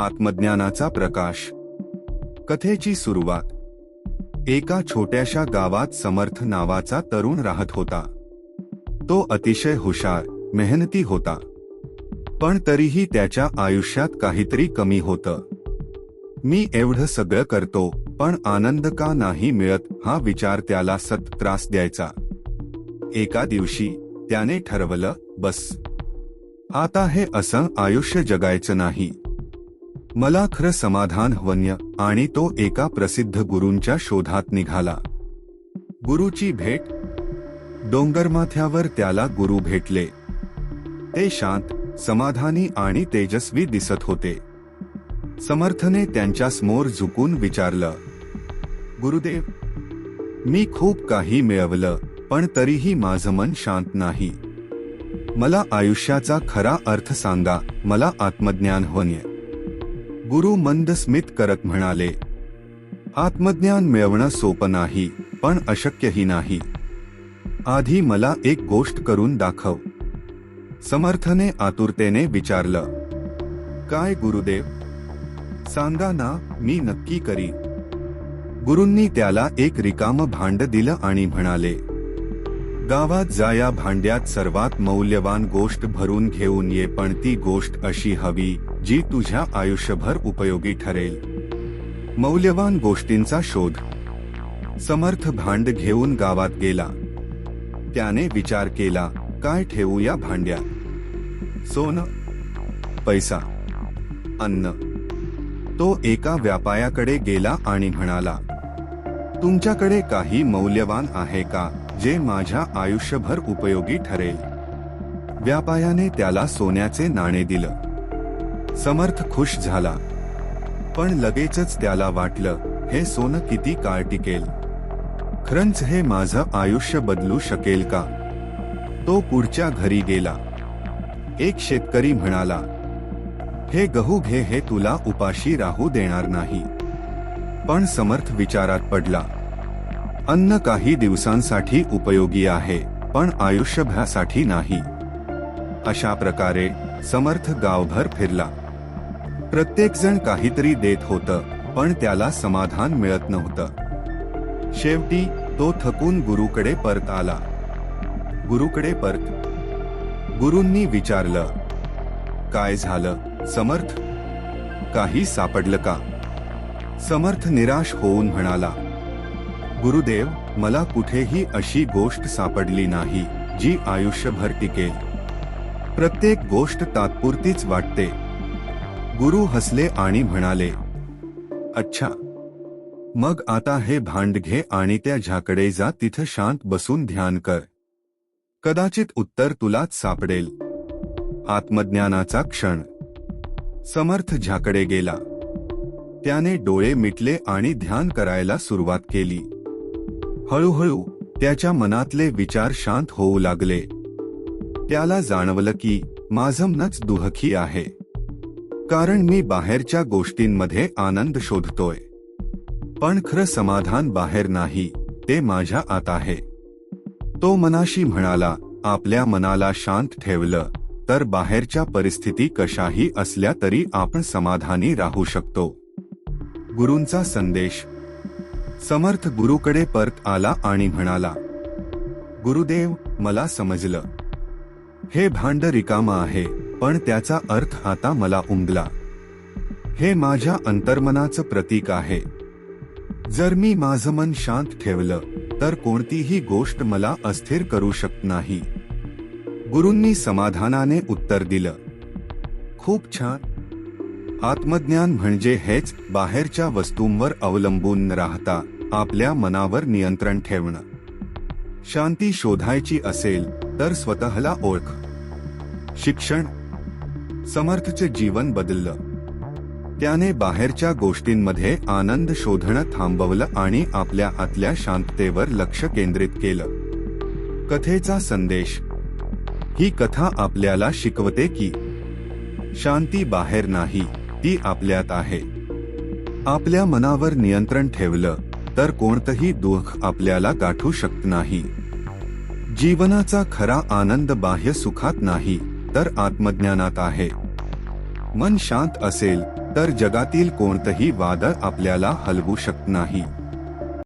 आत्मज्ञानाचा प्रकाश. कथेची सुरुवात. एका छोट्याशा गावात समर्थ नावाचा तरुण राहत होता. तो अतिशय हुशार मेहनती होता. पण तरीही त्याच्या आयुष्यात काहीतरी कमी होतं. मी एवढं सगळं करतो पण आनंद का नाही मिळत? हा विचार त्याला सत त्रास द्यायचा. एका दिवशी त्याने ठरवलं बस. आता हे असं आयुष्य जगायचं नाही. मला खरं समाधान हवन्य आणि तो एका प्रसिद्ध गुरूंच्या शोधात निघाला. गुरुची भेट? डोंगरमाथ्यावर त्याला गुरु भेटले. ते शांत समाधानी आणि तेजस्वी दिसत होते. समर्थने त्यांच्यासमोर झुकून विचारलं गुरुदेव मी खूप काही मिळवलं पण तरीही माझं मन शांत नाही. मला आयुष्याचा खरा अर्थ सांगा मला आत्मज्ञान होणे गुरु मंद स्मित करत म्हणाले आत्मज्ञान मिळवणं सोपं नाही पण अशक्यही नाही. आधी मला एक गोष्ट करून दाखव. समर्थने आतुरतेने विचारलं काय गुरुदेव? सांगा ना मी नक्की करी गुरूंनी त्याला एक रिकाम भांड दिलं आणि म्हणाले गावात जा या भांड्यात सर्वात मौल्यवान गोष्ट भरून घेऊन ये पण ती गोष्ट अशी हवी जी तुझ्या आयुष्यभर उपयोगी ठरेल. मौल्यवान गोष्टींचा शोध. समर्थ भांड घेऊन गावात गेला. त्याने विचार केला काय ठेवू या भांड्यात? सोनं पैसा अन्न. तो एका व्यापायाकडे गेला आणि म्हणाला तुमच्याकडे काही मौल्यवान आहे का? जे माझ्या आयुष्यभर उपयोगी ठरेल. व्यापायाने त्याला सोन्याचे नाणे दिलं. समर्थ खुश झाला. पण लगेचच त्याला वाटलं हे सोनं किती काळ टिकेल? खरंच हे माझं आयुष्य बदलू शकेल का? तो पुढच्या घरी गेला. एक शेतकरी म्हणाला हे गहू घे हे तुला उपाशी राहू देणार नाही. पण समर्थ विचारात पडला अन्न काही दिवसांसाठी उपयोगी आहे पण आयुष्यभरासाठी नाही. अशा प्रकारे समर्थ गावभर फिरला. प्रत्येक जण काहीतरी देत होतं पण त्याला समाधान मिळत नव्हतं. शेवटी तो थकून गुरुकडे परत आला. गुरुकडे परत. गुरूंनी विचारलं काय झालं समर्थ? काही सापडलं का? समर्थ निराश होऊन म्हणाला गुरुदेव मला कुठेही अशी गोष्ट सापडली नाही जी आयुष्यभर टिकेल. प्रत्येक गोष्ट तात्पुरतीच वाटते. गुरु हसले आणि म्हणाले अच्छा. मग आता हे भांड घे आणि त्या झाकडे जा तिथं शांत बसून ध्यान कर. कदाचित उत्तर तुलाच सापडेल. आत्मज्ञानाचा क्षण. समर्थ झाकडे गेला. त्याने डोळे मिटले आणि ध्यान करायला सुरुवात केली. हळूहळू त्याच्या मनातले विचार शांत होऊ लागले. त्याला जाणवलं की माझं मनच दुहखी आहे. कारण मी बाहेरच्या गोष्टींमध्ये आनंद शोधतोय. पण खरं समाधान बाहेर नाही ते माझ्या आत आहे. तो मनाशी म्हणाला आपल्या मनाला शांत ठेवलं तर बाहेरच्या परिस्थिती कशाही असल्या तरी आपण समाधानी राहू शकतो. गुरूंचा संदेश समर्थ गुरुकडे परत आला आणि म्हणाला गुरुदेव मला समजलं. हे भांड रिकामा आहे पण त्याचा अर्थ आता मला उमगला. हे माझ्या अंतर्मनाचं प्रतीक आहे. जर मी माझं मन शांत ठेवलं तर कोणतीही गोष्ट मला अस्थिर करू शकत नाही. गुरूंनी समाधानाने उत्तर दिलं खूप छान. आत्मज्ञान म्हणजे हेच बाहेरच्या वस्तूंवर अवलंबून न राहता आपल्या मनावर नियंत्रण ठेवणं. शांती शोधायची असेल तर स्वतःला ओळख. शिक्षण. समर्थचे जीवन बदललं. त्याने बाहेरच्या गोष्टींमध्ये आनंद शोधणं थांबवलं आणि आपल्या आतल्या शांततेवर लक्ष केंद्रित केलं. कथेचा संदेश. ही कथा आपल्याला शिकवते की शांती बाहेर नाही. ती आपल्यात आहे. आपल्या मनावर नियंत्रण ठेवलं तर कोणतंही दुःख आपल्याला गाठू शकत नाही. जीवनाचा खरा आनंद बाह्य सुखात नाही तर आत्मज्ञानात आहे. मन शांत असेल तर जगातील कोणतंही वादळ आपल्याला हलवू शकत नाही.